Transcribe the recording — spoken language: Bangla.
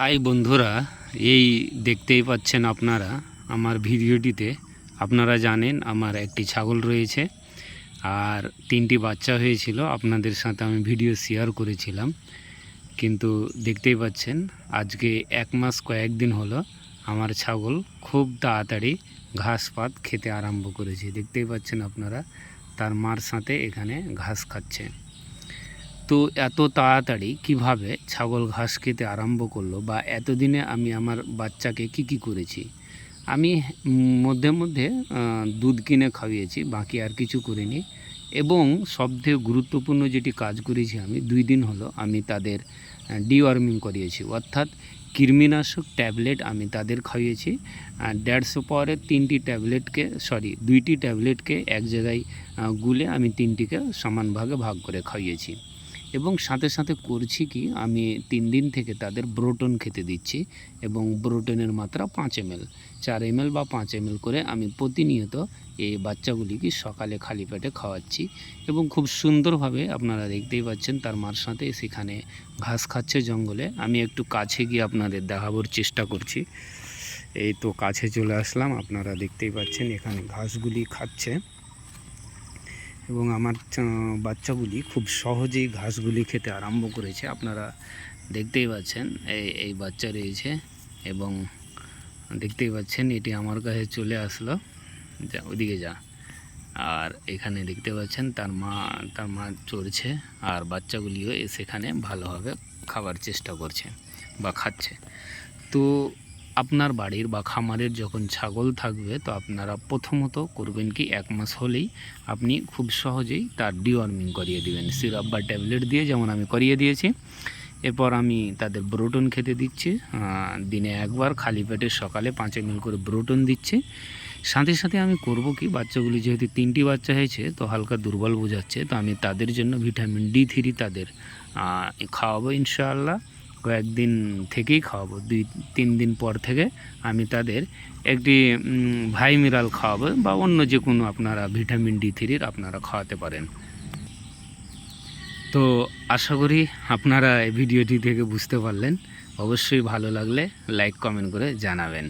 হাই বন্ধুরা, এই দেখতেই পাচ্ছেন আপনারা আমার ভিডিওটিতে। আপনারা জানেন আমার একটি ছাগল রয়েছে, আর তিনটি বাচ্চা হয়েছিল, আপনাদের সাথে আমি ভিডিও শেয়ার করেছিলাম। কিন্তু দেখতেই পাচ্ছেন, আজকে এক মাস কয়েকদিন হলো আমার ছাগল খুব তাড়াতাড়ি ঘাস পাত খেতে আরম্ভ করেছে। দেখতেই পাচ্ছেন আপনারা, তার মার সাথে এখানে ঘাস খাচ্ছে। তো এত তাড়াতাড়ি কীভাবে ছাগল ঘাস খেতে আরম্ভ করল বা এতদিনে আমি আমার বাচ্চাকে কি কি করেছি? আমি মধ্যে মধ্যে দুধ কিনে খাইয়েছি, বাকি আর কিছু করিনি এবং সবথেকে গুরুত্বপূর্ণ যেটি কাজ করেছি আমি, দুই দিন হলো আমি তাদের ডিওয়ার্মিং করিয়েছি। অর্থাৎ কৃমিনাশক ট্যাবলেট আমি তাদের খাইয়েছি দেড়শো পাওয়ারের তিনটি ট্যাবলেটকে, সরি, দুইটি ট্যাবলেটকে এক জায়গায় গুলে আমি তিনটিকে সমান ভাগে ভাগ করে খাইয়েছি। এবং সাথে সাথে করছি কি, আমি তিন দিন থেকে তাদের ব্রোটন খেতে দিচ্ছি এবং ব্রোটনের মাত্রা পাঁচ এম এল চার এম বা পাঁচ এম করে আমি প্রতিনিয়ত এই বাচ্চাগুলিকে সকালে খালি পেটে খাওয়াচ্ছি এবং খুব সুন্দরভাবে আপনারা দেখতেই পাচ্ছেন তার মার সাথে সেখানে ঘাস খাচ্ছে জঙ্গলে। আমি একটু কাছে গিয়ে আপনাদের দেখাবার চেষ্টা করছি। এই তো কাছে চলে আসলাম, আপনারা দেখতেই পাচ্ছেন এখানে ঘাসগুলি খাচ্ছে। এবং আমার বাচ্চাগুলি খুব সহজেই ঘাসগুলি খেতে আরম্ভ করেছে। আপনারা দেখতেই পাচ্ছেন, এই এই বাচ্চা রয়েছে এবং দেখতেই পাচ্ছেন, এটি আমার কাছে চলে আসলো। যা, ওদিকে যা। আর এখানে দেখতে পাচ্ছেন, তার মা তার মা চড়ছে আর বাচ্চাগুলিও সেখানে ভালোভাবে খাবার চেষ্টা করছে বা খাচ্ছে। তো আপনার বাড়ির বা খামারের যখন ছাগল থাকবে, তো আপনারা প্রথমত করবেন কি, এক মাস হলেই আপনি খুব সহজেই তার ডিওয়ার্মিং করিয়ে দিবেন। সিরাপ বা ট্যাবলেট দিয়ে যেমন আমি করিয়ে দিয়েছি, এরপর আমি তাদের ব্রোটন খেতে দিচ্ছি দিনে একবার খালি পেটে সকালে পাঁচ এম করে ব্রোটন দিচ্ছি। সাথে সাথে আমি করব কি, বাচ্চাগুলি যেহেতু তিনটি বাচ্চা হয়েছে, তো হালকা দুর্বল বোঝাচ্ছে, তো আমি তাদের জন্য ভিটামিন ডি থ্রি তাদের খাওয়াবো ইনশাআল্লাহ। কয়েকদিন থেকেই খাওয়াবো, দুই, তিন দিন পর থেকে আমি তাদের একটি ভাইমিরাল ভাই মিরাল খাওয়াবো বা অন্য যে কোনো আপনারা ভিটামিন ডি থ্রির আপনারা খাওয়াতে পারেন। তো আশা করি আপনারা এই ভিডিওটি থেকে বুঝতে পারলেন। অবশ্যই ভালো লাগলে লাইক, কমেন্ট করে জানাবেন।